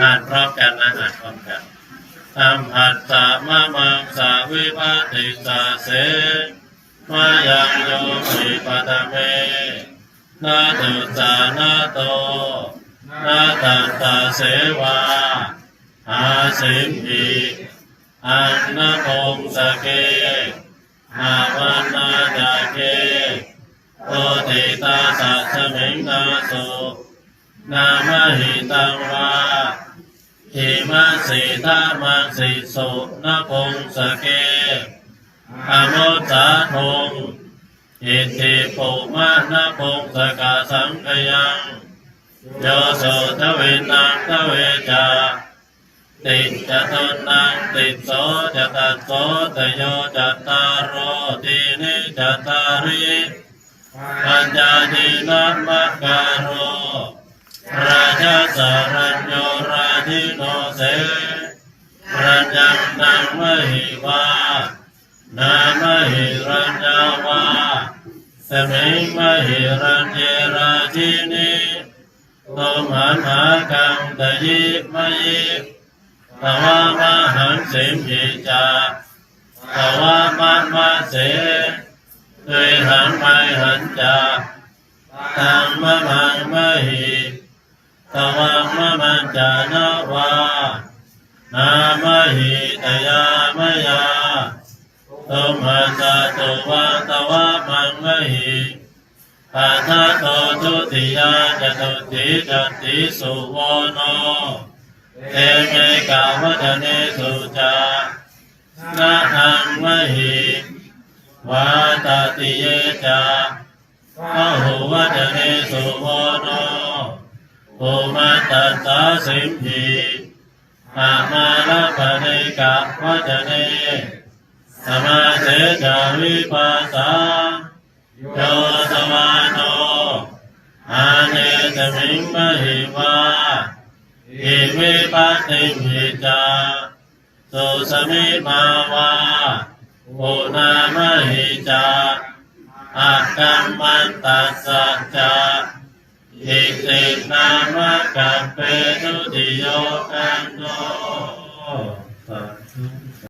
อ่านพร้อมกันนะอ่านพร้อมกันธรรมหัสสะมะมังสาวิภัติสาเสมายังโยมิปะตะเมนาตุสานาโตนาตันตาเสวาอาสิมหิอันนพงสเกอาวันนาจาเกโอติตาสัสมิงนาโสนามหิตังวา หิมัสสิทามังสิสุนพงสเกอโมจาทงอิทธิปุมานะพงสกาสังขยังโยโสทวินังทเวจาติจะตุนังติโสจะตัสโสตโยจตารโรตินิจตตาริปัญญาตินัมมะการโรราชาสา รัญญังนางมหิวา นามหิรัญญาวาสมิงมหิรัญเยราชินีโตมหันหากังตยิมยิตวามหังสิมหิจาตวามะมะเสตุยหังไมหันจาตังมะมังมหิตวังมะมันจานาวา นาม หิตยามยาตุมหัสสะตุวังตวะมังมหิปัทะโตทุติยาจตุติจติสุวโนเตเมกาวัจเนสุจานะหังมหิวาตติเยจาพหุวัจเนสุวโนภูมิตัสสะสิมหิ อามาลปะเนกะวัจเนสมาเสจาวิปัสสาโยสมาโนอาเนตมิงมหิวาอิวิปัสติมิจาสุสมิมาวาปุณามหิจาอากัมมันตัสสะจาอิตินามะกัปเปตุ